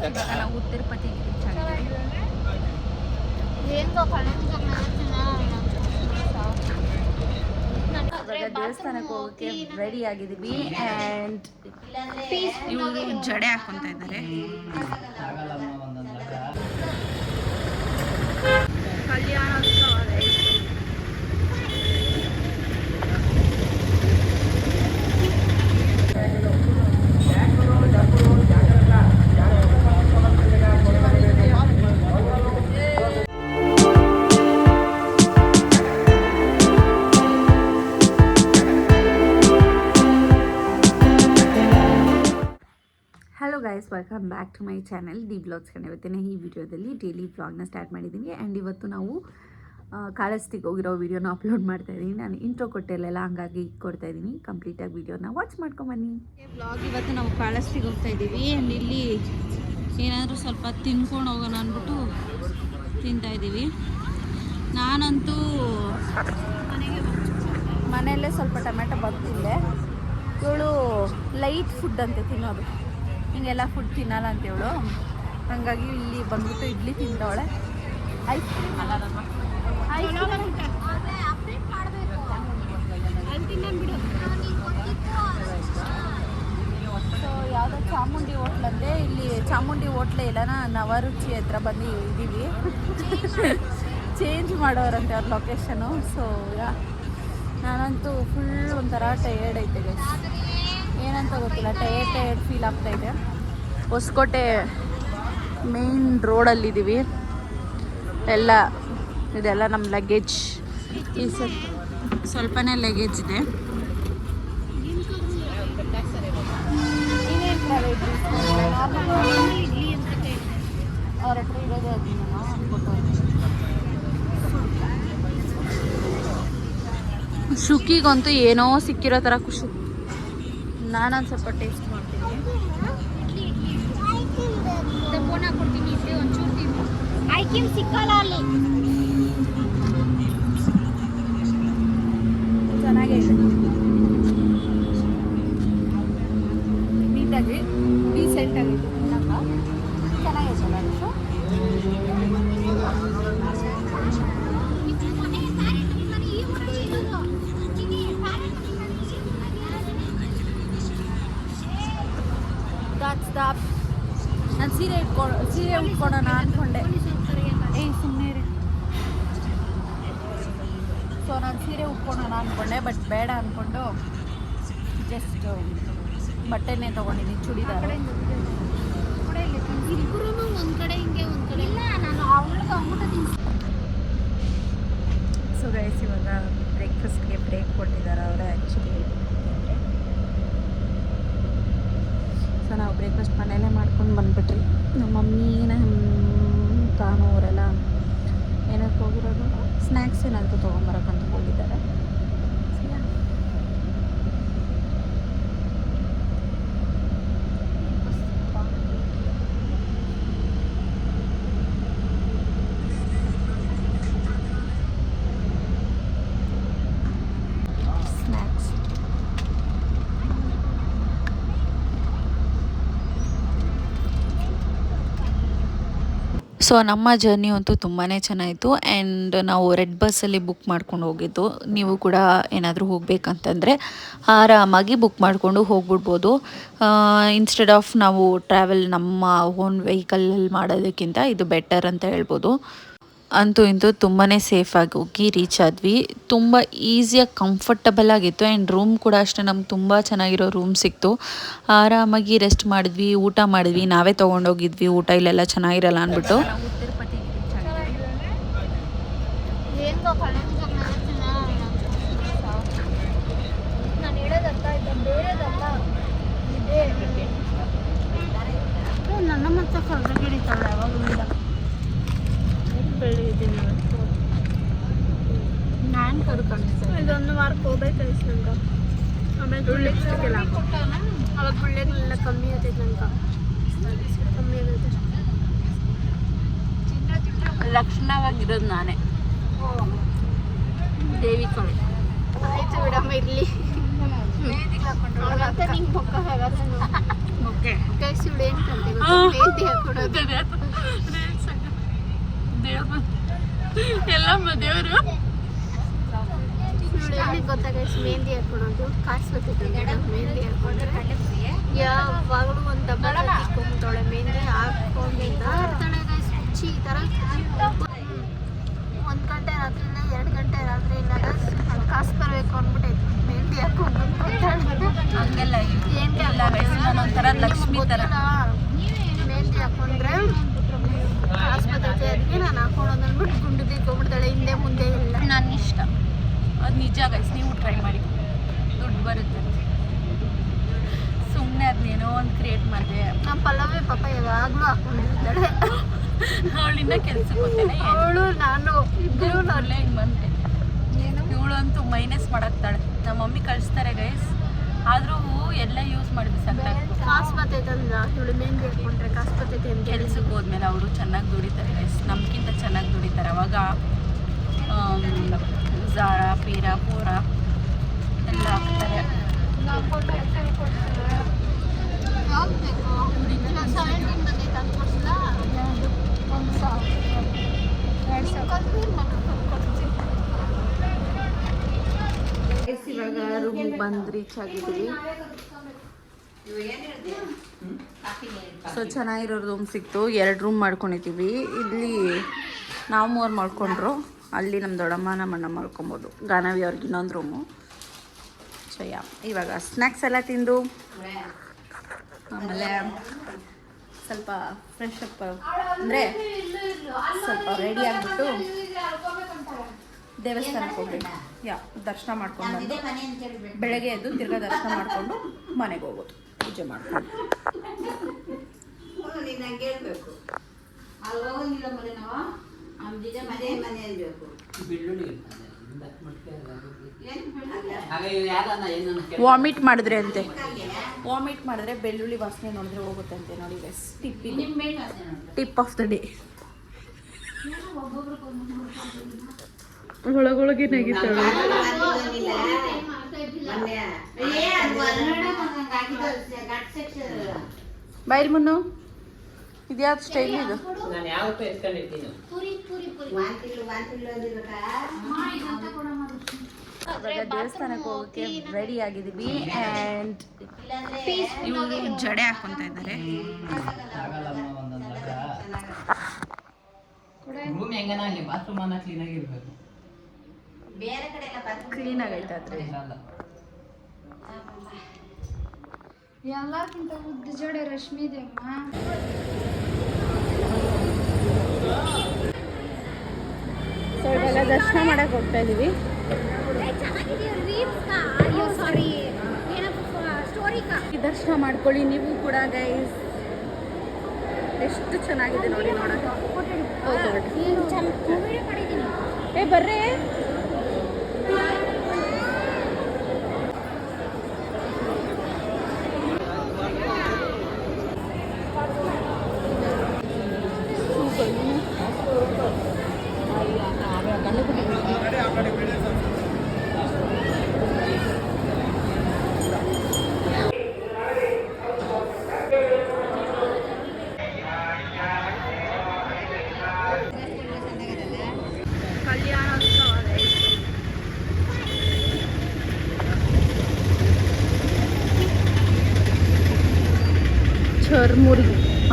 ನಾವು ತಿರುಪತಿ ದೇವಸ್ಥಾನಕ್ಕೆ ಹೋಗಕ್ಕೆ ರೆಡಿ ಆಗಿದ್ದೀವಿ ಆ್ಯಂಡ್ ಇವಾಗ ಜಡೆ ಹಾಕೊಂತ ಇದ್ದಾರೆ. ಕಲ್ಯಾಣ welcome back to my channel D blogs Kannada ಇವತ್ತಿನ ಈ ವಿಡಿಯೋದಲ್ಲಿ ಡೈಲಿ ಬ್ಲಾಗ್ನ ಸ್ಟಾರ್ಟ್ ಮಾಡಿದ್ದೀನಿ. ಆ್ಯಂಡ್ ಇವತ್ತು ನಾವು ಕಾಳಸ್ತಿಗೆ ಹೋಗಿರೋ ವಿಡಿಯೋನ ಅಪ್ಲೋಡ್ ಮಾಡ್ತಾ ಇದ್ದೀನಿ. ನಾನು ಇಂಟ್ರೋ ಕೊಟ್ಟಿರಲಿಲ್ಲ ಹಂಗಾಗಿ ಕೊಡ್ತಾ ಇದ್ದೀನಿ. ಕಂಪ್ಲೀಟಾಗಿ ವಿಡಿಯೋನ ವಾಚ್ ಮಾಡ್ಕೊಂಬನ್ನಿ ಬ್ಲಾಗ್ ಇವತ್ತು ನಾವು ಕಾಳಸ್ತಿಗೆ ಹೋಗ್ತಾ ಇದ್ದೀವಿ. ಆ್ಯಂಡ್ ಇಲ್ಲಿ ಏನಾದರೂ ಸ್ವಲ್ಪ ತಿನ್ಕೊಂಡು ಹೋಗೋಣ ಅಂದ್ಬಿಟ್ಟು ತಿಂತಾ ಇದ್ದೀವಿ. ನಾನಂತೂ ಮನೆಯಲ್ಲೇ ಸ್ವಲ್ಪ ಟೊಮೆಟೊ ಬರ್ತಿದ್ದೆ ಇವಳು ಲೈಟ್ ಫುಡ್ ಅಂತೆ ತಿನ್ನೋದು. ಹಿಂಗೆಲ್ಲ ಫುಡ್ ತಿನ್ನಲ್ಲ ಅಂತ ಹೇಳು. ಹಾಗಾಗಿ ಇಲ್ಲಿ ಬಂದ್ಬಿಟ್ಟು ಇಡ್ಲಿ ತಿಂದವಳೆ. ಐಸ್ ಕ್ರೀಮ್ ಸೊ ಯಾವುದೋ ಚಾಮುಂಡಿ ಹೋಟ್ಲಂದೆ ಇಲ್ಲಿ ಚಾಮುಂಡಿ ಹೋಟ್ಲೆ ಇಲ್ಲ ನವರುಚಿ ಹತ್ರ ಬಂದು ಇದ್ದೀವಿ ಚೇಂಜ್ ಮಾಡೋರಂತೆ ಅವ್ರ ಲೊಕೇಶನು ಸೊ ಯಾ ನಾನಂತೂ ಫುಲ್ ಒಂಥರ ಟಯರ್ಡ್ ಐತೆ. ಏನಂತ ಗೊತ್ತಿಲ್ಲ ಟಯರ್ಡ್ ಟಯರ್ಡ್ ಫೀಲ್ ಆಗ್ತಾ ಇದೆ. ಹೊಸಕೋಟೆ ಮೇನ್ ರೋಡಲ್ಲಿದ್ದೀವಿ ಎಲ್ಲ, ಇದೆಲ್ಲ ನಮ್ಮ ಲಗೇಜ್ ಈ ಸ್ವಲ್ಪ ಸ್ವಲ್ಪನೇ ಲಗೇಜ್ ಇದೆ. ಅವ್ರ ಹತ್ರ ಶುಕಿಗಂತೂ ಏನೋ ಸಿಕ್ಕಿರೋ ಥರ ಖುಷಿ. ನಾನೊಂದು ಸ್ವಲ್ಪ ಟೇಸ್ಟ್ ಮಾಡ್ತೀನಿ. ಕೊಡ್ತೀನಿ ಒಂಚೂರು ಐ ಸಿಕ್ಕಲ್ಲ ಅಲ್ಲಿ. ಅಂದ್ಕೊಂಡೆ ಏ ಸುಮ್ಮನೆ ಸೊ ನಾನು ಸೀರೆ ಉಟ್ಕೊಳ್ಳೋಣ ಅಂದ್ಕೊಂಡೆ ಬಟ್ ಬೇಡ ಅಂದ್ಕೊಂಡು ಜಸ್ಟ್ ಬಟ್ಟೆನೇ ತೊಗೊಂಡಿದ್ದೀನಿ ಚೂಡಿದಾರ. ಒಂದ್ ಕಡೆ ಹಿಂಗೆ ಒಂದು ಕಡೆ ಇಲ್ಲ ನಾನು ಅವಳಿಗೆ ಅಂದ್ಬಿಟ್ಟು ತಿನ್ಸಿ. ಸೊ ಗೈಸ್ ಇವಾಗ ಬ್ರೇಕ್ಫಾಸ್ಟ್ಗೆ ಬ್ರೇಕ್ ಕೊಟ್ಟಿದ್ದಾರೆ ಅವರೇ ಆ್ಯಕ್ಚುಲಿ ಸೊ ನಾವು ಬ್ರೇಕ್ಫಾಸ್ಟ್ ಮನೆಯಲ್ಲೇ ಮಾಡ್ಕೊಂಡು ಬಂದುಬಿಟ್ರಿ. ನಮ್ಮ ಮಮ್ಮಿನ ಅವರೆಲ್ಲ ಏನಕ್ಕೆ ಹೋಗಿರೋದು? ಸ್ನ್ಯಾಕ್ಸ್ ಏನಾದರೂ ತೊಗೊಂಬರಕ್ಕಂತ ಹೋಗಿದ್ದಾರೆ. ಸೊ ನಮ್ಮ ಜರ್ನಿ ಅಂತೂ ತುಂಬಾ ಚೆನ್ನಾಯಿತು. ಆ್ಯಂಡ್ ನಾವು ರೆಡ್ ಬಸ್ಸಲ್ಲಿ ಬುಕ್ ಮಾಡ್ಕೊಂಡು ಹೋಗಿದ್ದು. ನೀವು ಕೂಡ ಏನಾದರೂ ಹೋಗಬೇಕಂತಂದರೆ ಆರಾಮಾಗಿ ಬುಕ್ ಮಾಡಿಕೊಂಡು ಹೋಗ್ಬಿಡ್ಬೋದು. ಇನ್ಸ್ಟೆಡ್ ಆಫ್ ನಾವು ಟ್ರಾವೆಲ್ ನಮ್ಮ ಓನ್ ವೆಹಿಕಲಲ್ಲಿ ಮಾಡೋದಕ್ಕಿಂತ ಇದು ಬೆಟರ್ ಅಂತ ಹೇಳ್ಬೋದು. ಅಂತೂ ಇಂತೂ ತುಂಬಾ ಸೇಫಾಗಿ ಹೋಗಿ ರೀಚ್ ಆದ್ವಿ. ತುಂಬ ಈಸಿಯಾಗಿ ಕಂಫರ್ಟಬಲ್ ಆಗಿತ್ತು. ಆ್ಯಂಡ್ ರೂಮ್ ಕೂಡ ಅಷ್ಟೇ, ನಮ್ಗೆ ತುಂಬ ಚೆನ್ನಾಗಿರೋ ರೂಮ್ ಸಿಕ್ತು. ಆರಾಮಾಗಿ ರೆಸ್ಟ್ ಮಾಡಿದ್ವಿ, ಊಟ ಮಾಡಿದ್ವಿ, ನಾವೇ ತೊಗೊಂಡೋಗಿದ್ವಿ. ಊಟ ಇಲ್ಲೆಲ್ಲ ಚೆನ್ನಾಗಿರಲ್ಲ ಅಂದ್ಬಿಟ್ಟು. ಲಕ್ಷಣವಾಗಿರೋದು ನಾನೇ. ದೇವಿ ಕಳೆ ಆಯ್ತು ಬಿಡಮ್ಮ ಇರ್ಲಿ. ಅವಳಂತ ನಿಂಗೆ ಪಕ್ಕ ಆಗತ್ತೆ ಓಕೆ. ಗೈಸ್ ಇವಳು ಏನು ಕಂತೆ ಮೆಹಂದಿ ಹಾಕೊಡೋದು. ಎಲ್ಲ ದೇವರು. ಇವಳು ಏನಿಗೆ ಗೊತ್ತಾ ಗೈಸ್ ಮೆಹಂದಿ ಹಾಕೊಳೋದು ಕಾಸು ಮೆಹಂದಿ ಹಾಕೊಂಡ್ರೆ. ಯಾವಾಗಲೂ ಒಂದು ಡಬ್ಬ ಮೆಹಂದಿ ಹಾಕೊಂಡಿದ್ದ. ಹುಚ್ಚಿ ಈ ಥರ ಒಂದು ಗಂಟೆ ರಾತ್ರಿಯಿಂದ ಎರಡು ಗಂಟೆ ರಾತ್ರಿ ಇಲ್ಲ ಕಾಸು ಬರಬೇಕು ಅಂದ್ಬಿಟ್ಟೈತೆ ಮೆಹಂದಿ ಹಾಕೊಂಡು ಹಂಗೆಲ್ಲ ಏನ್ ಇಲ್ಲ ಒಂಥರ ಲಕ್ಷ್ಮಿ ಥರ ಮೆಹಂದಿ ಹಾಕೊಂಡ್ರೆ ಕಾಸ್ ಅದಕ್ಕೆ ನಾನು ಹಾಕೊಳ್ಳೋದು ಅಂದ್ಬಿಟ್ಟು ಗುಂಡು ತಿಕ್ಕೊಂಡ್ಬಿಡ್ತಾಳೆ ಹಿಂದೆ ಮುಂದೆ ಇಲ್ಲ. ನನ್ನ ಇಷ್ಟ ಅದು ನಿಜ ಗೈಸ್ ನೀವು ಟ್ರೈ ಮಾಡಿ. ದುಡ್ಡು ಬರುತ್ತೆ. ಸುಮ್ಮನೆ ಅದನ್ನೇನೋ ಒಂದು ಕ್ರಿಯೇಟ್ ಮಾಡಿದೆ. ನಮ್ಮ ಪಲ್ಲವೇ ಪಾಪ ಯಾವಾಗಲೂ ಹಾಕೊಂಡಿರ್ತಾಳೆ. ಅವಳಿಂದ ಕೆಲ್ಸಕ್ಕೆ ಹೋಗ್ತೇನೆ. ಅವಳು ನಾನು ಇಬ್ಬರು ಒಳ್ಳೆ ಹಿಂಗೆ ಬಂದೆ ಇವಳಂತೂ ಮೈನಸ್ ಮಾಡಾಕ್ತಾಳೆ. ನಮ್ಮ ಮಮ್ಮಿ ಕಳಿಸ್ತಾರೆ ಗೈಸ್ ಆದರೂ ಎಲ್ಲ ಯೂಸ್ ಮಾಡಿ ಬಿಸಾಕ್ತಾರೆ ಬರ್ತೈತೆ ತಂದ ಇವಳು ಮೆಹಂದಿ ಹಾಕೊಂಡ್ರೆ ಆಸ್ಪತ್ರೆ ಅಂತ ಕೆಲ್ಸಕ್ಕೆ ಹೋದ್ಮೇಲೆ ಅವರು ಚೆನ್ನಾಗಿ ದುಡಿತಾರೆ ಗೈಸ್ ನಮ್ಗಿಂತ ಚೆನ್ನಾಗಿ ದುಡಿತಾರೆ. ಅವಾಗ ಝಾರ ಪೀರ ಪೂರ ಎಲ್ಲ ಹಾಕ್ತಾರೆ. ಯಾವ್ದು ಬೇಕು ಸೆವೆಂಟೀನ್ ಬಂದೈತೆ ಅಂತ ಕೊಡ್ಸಲ ಒಂದು ಸಾವಿರ ಎರಡು ಸಾವಿರ ಇವಾಗ ಬಂದು ರೀಚ್ ಆಗಿದ್ದೀವಿ. ಸೊ ಚೆನ್ನಾಗಿರೋ ರೂಮ್ ಸಿಕ್ತು. ಎರಡು ರೂಮ್ ಮಾಡ್ಕೊಂಡಿದ್ದೀವಿ. ಇಲ್ಲಿ ನಾವು ಮೂರು ಮಾಡ್ಕೊಂಡ್ರು. ಅಲ್ಲಿ ನಮ್ಮ ದೊಡ್ಡಮ್ಮ ನಮ್ಮ ಅಣ್ಣ ಮಾಡ್ಕೊಬೋದು. ಗಾನವಿ ಅವ್ರಿಗೆ ಇನ್ನೊಂದು ರೂಮು ಸೊ ಯಾ ಇವಾಗ ಸ್ನ್ಯಾಕ್ಸ್ ಎಲ್ಲ ತಿಂದು. ಆಮೇಲೆ ಸ್ವಲ್ಪ ಫ್ರೆಶ್ ಅಪ್ ಅಂದರೆ ಸ್ವಲ್ಪ ರೆಡಿ ಆಗಿಬಿಟ್ಟು ದೇವಸ್ಥಾನಕ್ಕೆ ಹೋಗ್ಬೇಕು ಯಾ ದರ್ಶನ ಮಾಡ್ಕೊಂಡು ಬಂದು ಬೆಳಗ್ಗೆ ಎದ್ದು ತಿರ್ಗಾ ದರ್ಶನ ಮಾಡಿಕೊಂಡು ಮನೆಗೆ ಹೋಗೋದು ಪೂಜೆ ಮಾಡ್ಕೊಂಡು. ವಾಮಿಟ್ ಮಾಡಿದ್ರೆ ಅಂತೆ ವಾಮಿಟ್ ಮಾಡಿದ್ರೆ ಬೆಳ್ಳುಳ್ಳಿ ವಾಸನೆ ನೋಡಿದ್ರೆ ಹೋಗುತ್ತಂತೆ ಅಂತೆ ನೋಡಿ ಗೈಸ್ ಟಿಪ್ ಇದು ಟಿಪ್ ಆಫ್ ದ ಡೇ ಒಳಗೊಳಗೆ ನಗಿತಾಳೆ. ಬೈಲ್ ಮುನ್ನು ಇದ್ಯಾವ್ದು ಸ್ಟೈಲ್ ಇದು? ದೇವಸ್ಥಾನಕ್ಕೆ ಹೋಗೋಕ್ಕೆ ರೆಡಿ ಆಗಿದ್ದೀವಿ ಆ್ಯಂಡ್ ಇವರು ಜಡೆ ಹಾಕೊಂತ ಇದ್ದಾರೆ. ರೂಮ್ ಹೆಂಗನಾಗ್ಲಿ ಬಾತ್ರೂಮ್ ಅನ್ನ ಕ್ಲೀನ್ ಆಗಿರ್ಬೇಕು ಬೇರೆ ಕಡೆ ಎಲ್ಲ ಬರ್ತಾರೆ. ಕ್ಲೀನ್ ಆಗೈತೆ ಆದ್ರೆ? ಅಲ್ಲ ಎಲ್ಲಕ್ಕಿಂತ ಉದ್ದ ಜೋಡೆ ರಶ್ಮಿ ದೇವ ಸೊ ಇವೆಲ್ಲ ದರ್ಶನ ಮಾಡಕ್ಕೆ ಹೋಗ್ತಾ ಇದೀವಿ. ದರ್ಶನ ಮಾಡ್ಕೊಳ್ಳಿ ನೀವು ಕೂಡ ಗೈಸ್ ಎಷ್ಟು ಚೆನ್ನಾಗಿದೆ ನೋಡಿ ನೋಡೋಕೆ. ಏ ಬರ್ರೇ.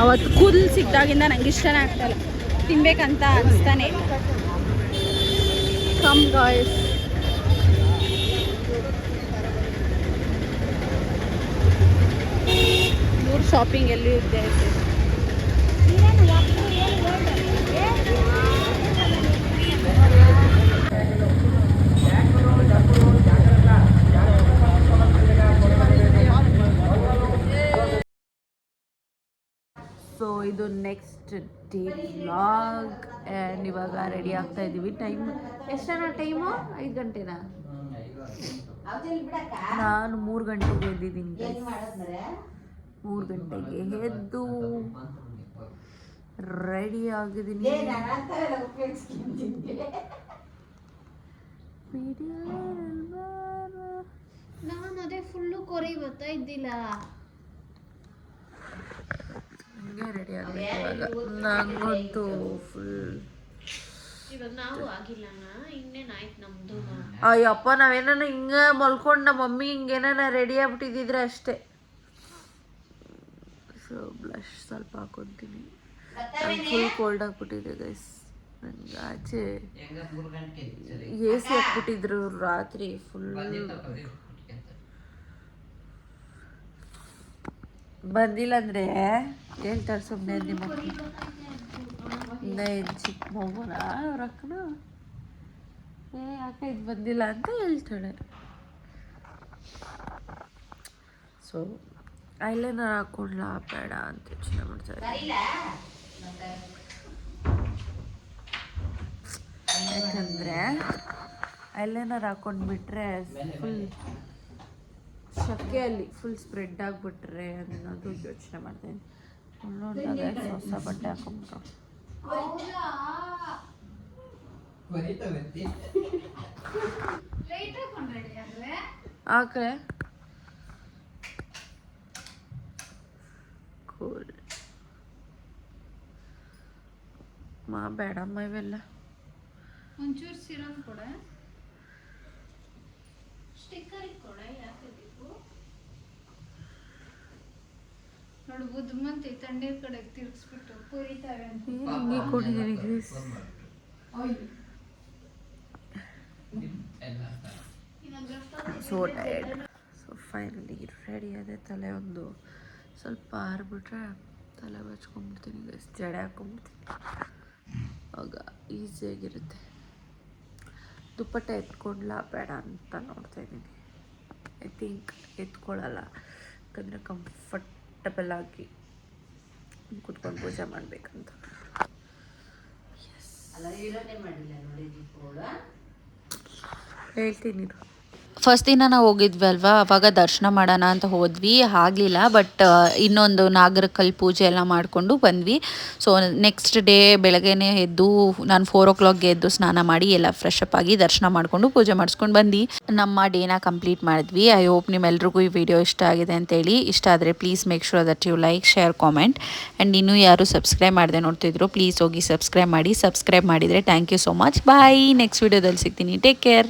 ಅವತ್ತು ಕೂದಲು ಸಿಕ್ಕಿದಾಗಿಂದ ನಂಗೆ ಇಷ್ಟನೇ ಆಗ್ತಾಯಿಲ್ಲ ತಿನ್ಬೇಕಂತ ಅನಿಸ್ತಾನೆ. ಕಮ್ ಗಾಯ್ಸ್ ಮೂರು ಶಾಪಿಂಗ್ ಎಲ್ಲಿ ಇದ್ದೇ ಸೊ ಇದು ನೆಕ್ಸ್ಟ್ ಡೇ ವ್ಲಾಗ್ ಆ್ಯಂಡ್ ಇವಾಗ ರೆಡಿ ಆಗ್ತಾ ಇದ್ದೀವಿ ಟೈಮ್ ಎಷ್ಟನ ಟೈಮು ಐದು ಗಂಟೆನಾ? ನಾನು ಮೂರು ಗಂಟೆಗೆ ಎದ್ದಿದ್ದೀನಿ ಮೂರು? ಗಂಟೆಗೆ ಎದ್ದು ರೆಡಿ ಆಗಿದ್ದೀನಿ. ನಾನು ಅದೇ ಫುಲ್ಲು ಕೊರಿ ಬರ್ತಾ ಇದ್ದಿಲ್ಲ. ಹಿಂಗೆ ರೆಡಿ ಆಗಬೇಕು ಇವಾಗ. ನಂಗಂತೂ ಫುಲ್ ಅಯ್ಯಪ್ಪ ನಾವೇನ ಹಿಂಗೆ ಮಲ್ಕೊಂಡು ನಮ್ಮ ಮಮ್ಮಿ ಹಿಂಗೇನ ರೆಡಿ ಆಗ್ಬಿಟ್ಟಿದ್ರೆ ಅಷ್ಟೇ. ಸೊ ಬ್ಲಶ್ ಸ್ವಲ್ಪ ಹಾಕೊತೀನಿ. ಫುಲ್ ಕೋಲ್ಡ್ ಆಗ್ಬಿಟ್ಟಿದೆ ಗೈಸ್ ನನಗೆ ಆಚೆ. ಎ ಸಿ ಹಾಕ್ಬಿಟ್ಟಿದ್ರು ರಾತ್ರಿ ಫುಲ್ ಬಂದಿಲ್ಲ ಅಂದ್ರೆ ಹೇಳ್ತಾರೆ ಸುಮ್ಮನೆ ನಿಮ್ಮ ಏನು ಚಿಕ್ಕ ಮಗುನ? ಅವ್ರ ಅಕ್ಕನ? ಏ ಯಾಕೆ ಇದು ಬಂದಿಲ್ಲ ಅಂತ ಹೇಳ್ತಾಳೆ. ಸೊ ಐಲೈನರ್ ಹಾಕೊಂಡ್ಲಾ, ಬೇಡ ಅಂತ ಯೋಚನೆ ಮಾಡ್ತಾರೆ ಯಾಕಂದರೆ ಐಲೈನರ್ ಹಾಕೊಂಡ್ಬಿಟ್ರೆ ಫುಲ್ ಶಕೆಯಲ್ಲಿ ಫುಲ್ ಸ್ಪ್ರೆಡ್ ಆಗಿಬಿಟ್ರೆ ಅನ್ನೋದು ಯೋಚನೆ ಮಾಡ್ತೀನಿ ನೋಡಿದಾಗ ಹೊಸ ಬಟ್ಟೆ ಅಂತೆ. ಆಕಳೆ ಕೂಲ್ ಮಾ ಬೇಡಮ್ಮ ಇವೆಲ್ಲ. ಒಂಚೂರು ಸಿರಮ್ ಕೊಡ. ಸ್ಟಿಕ್ಕರ್ ಕೊಡ ಯಾಕೆ ಬೇಕು ನೋಡು ಬುದ್ಧಿಮಂತಿ ತಂಡೀರ್ ಕಡೆ ತಿರ್ಗಿಸ್ಬಿಟ್ಟು ಪುರಿತಾವೆ ಅಂತ. ಏನು ಹಿಂಗೆ ಕೊಟ್ಟಿದ್ದೀನಿ ಗ್ರೀಸ್ ಎಲ್ಲ so tired so finally ready ಅದೇ ತಲೆ ಒಂದು ಸ್ವಲ್ಪ ಆರ್ಬಿಟ್ರೆ ತಲೆ ಬಚ್ಕೊಂಡ್ಬಿಡ್ತೀನಿ ಗೈಸ್ ಜಡೆ ಹಾಕೊಂಡ್ಬಿಡ್ತೀನಿ ಆಗ ಈಸಿಯಾಗಿರುತ್ತೆ ದುಪ್ಪಟ್ಟ ಎತ್ಕೊಂಡ್ಲಾ ಬೇಡ ಅಂತ ನೋಡ್ತಾ ಇದ್ದೀನಿ. ಐ ಥಿಂಕ್ ಎತ್ಕೊಳ್ಳಲ್ಲ. ಯಾಕಂದರೆ ಕಂಫರ್ಟಬಲ್ ಆಗಿ ಕುತ್ಕೊಂಡು ಪೂಜೆ ಮಾಡಬೇಕಂತ. ಹೇಳ್ತೀನಿ. ಫಸ್ಟ್ ದಿನ ನಾವು ಹೋಗಿದ್ವಿ ಅಲ್ವಾ? ಅವಾಗ ದರ್ಶನ ಮಾಡೋಣ ಅಂತ ಹೋದ್ವಿ. ಆಗಲಿಲ್ಲ ಬಟ್ ಇನ್ನೊಂದು ನಾಗರಕಲ್ ಪೂಜೆ ಎಲ್ಲ ಮಾಡಿಕೊಂಡು ಬಂದ್ವಿ. ಸೊ ನೆಕ್ಸ್ಟ್ ಡೇ ಬೆಳಗ್ಗೆನೇ ಎದ್ದು, ನಾನು ಫೋರ್ ಓ ಕ್ಲಾಕ್ಗೆ ಎದ್ದು ಸ್ನಾನ ಮಾಡಿ ಎಲ್ಲ ಫ್ರೆಶ್ ಅಪ್ ಆಗಿ ದರ್ಶನ ಮಾಡಿಕೊಂಡು ಪೂಜೆ ಮಾಡಿಸ್ಕೊಂಡು ಬಂದು ನಮ್ಮ ಡೇನ ಕಂಪ್ಲೀಟ್ ಮಾಡಿದ್ವಿ. ಐ ಹೋಪ್ ನಿಮ್ಮೆಲ್ರಿಗೂ ಈ ವಿಡಿಯೋ ಇಷ್ಟ ಆಗಿದೆ ಅಂತೇಳಿ ಇಷ್ಟ ಆದರೆ please make sure that you like share comment and ಇನ್ನೂ ಯಾರು ಸಬ್ಸ್ಕ್ರೈಬ್ ಮಾಡಿದೆ ನೋಡ್ತಿದ್ರು ಪ್ಲೀಸ್ ಹೋಗಿ ಸಬ್ಸ್ಕ್ರೈಬ್ ಮಾಡಿ. ಸಬ್ಸ್ಕ್ರೈಬ್ ಮಾಡಿದರೆ thank you so much bye next ವಿಡಿಯೋದಲ್ಲಿ ಸಿಗ್ತೀನಿ. Take care